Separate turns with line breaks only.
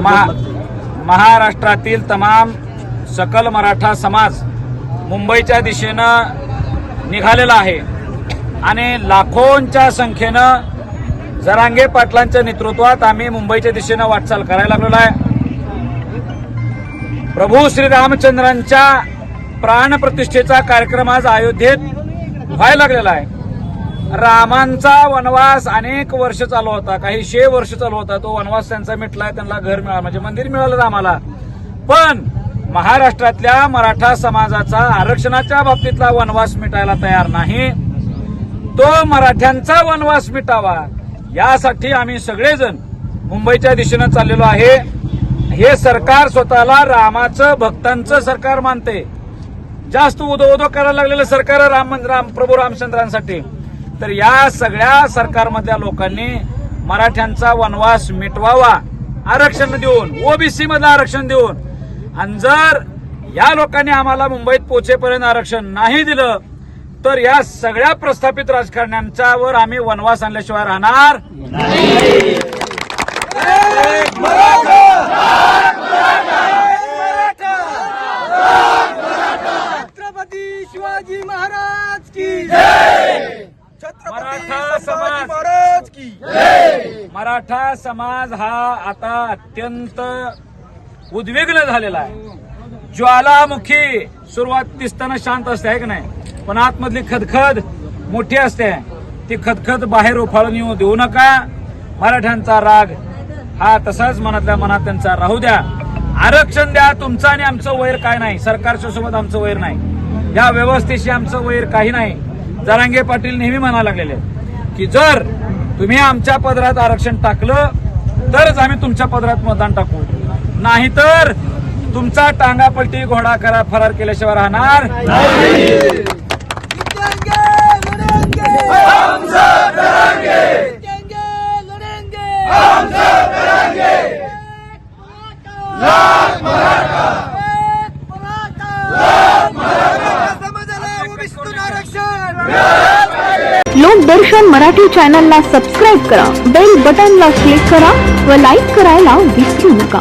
महा महाराष्ट्रातील तमाम सकल मराठा समाज मुंबईच्या दिशेनं निघालेला आहे. आणि लाखोंच्या संख्येनं जरांगे पाटलांच्या नेतृत्वात आम्ही मुंबईच्या दिशेनं वाटचाल करायला लागलेलो आहे. प्रभू श्रीरामचंद्रांच्या प्राणप्रतिष्ठेचा कार्यक्रम आज अयोध्येत व्हायला लागलेला आहे. रामांचा वनवास अनेक वर्ष चालू होता काही शे वर्ष चालू होता. तो वनवास त्यांचा मिटलाय त्यांना घर मिळालं म्हणजे मंदिर मिळालं रामाला पण महाराष्ट्रातल्या मराठा समाजाचा आरक्षणाच्या बाबतीतला वनवास मिटायला तयार नाही. तो मराठ्यांचा वनवास मिटावा. यासाठी आम्ही सगळेजण मुंबईच्या दिशेनं चाललेलो आहे. हे सरकार स्वतःला रामाचं भक्तांचं सरकार मानते. जास्त उदो उदो करायला लागलेलं सरकार राम राम प्रभू रामचंद्रांसाठी. तर या सगळ्या सरकारमधल्या लोकांनी मराठ्यांचा वनवास मिटवावा आरक्षण देऊन ओबीसी मधलं आरक्षण देऊन. आणि जर या लोकांनी आम्हाला मुंबईत पोचेपर्यंत आरक्षण नाही दिलं तर या सगळ्या प्रस्थापित राजकारण्यांच्या वर आम्ही वनवास आणल्याशिवाय राहणार
छत्रपती शिवाजी महाराज की
मराठा समाज.
महाराज की
मराठा समाज हा आता अत्यंत उद्विग्न झालेला आहे. ज्वालामुखी सुरुवात दिसताना शांत असते आहे की नाही? पण आतमधली खदखद मोठी असते. ती खदखद बाहेर उफाळून येऊ देऊ नका. मराठ्यांचा राग हा तसाच मनातल्या मनात त्यांचा. राहू द्या. आरक्षण द्या. तुमचं आणि आमचं वैर काय नाही. सरकारच्या सोबत आमचं वैर नाही. या व्यवस्थेशी आमचं वैर काही नाही. जरांगे पाटील नेहमी म्हणा लागलेले की जर तुम्ही आमच्या पदरात आरक्षण टाकलं तरच आम्ही तुमच्या पदरात मतदान टाकू. नाहीतर तुमचा टांगापलटी घोडा करा फरार केल्याशिवाय राहणार
लोकदर्शन मराठी चॅनलला सबस्क्राईब करा. बेल बटनला क्लिक करा व लाईक करायला विसरू नका.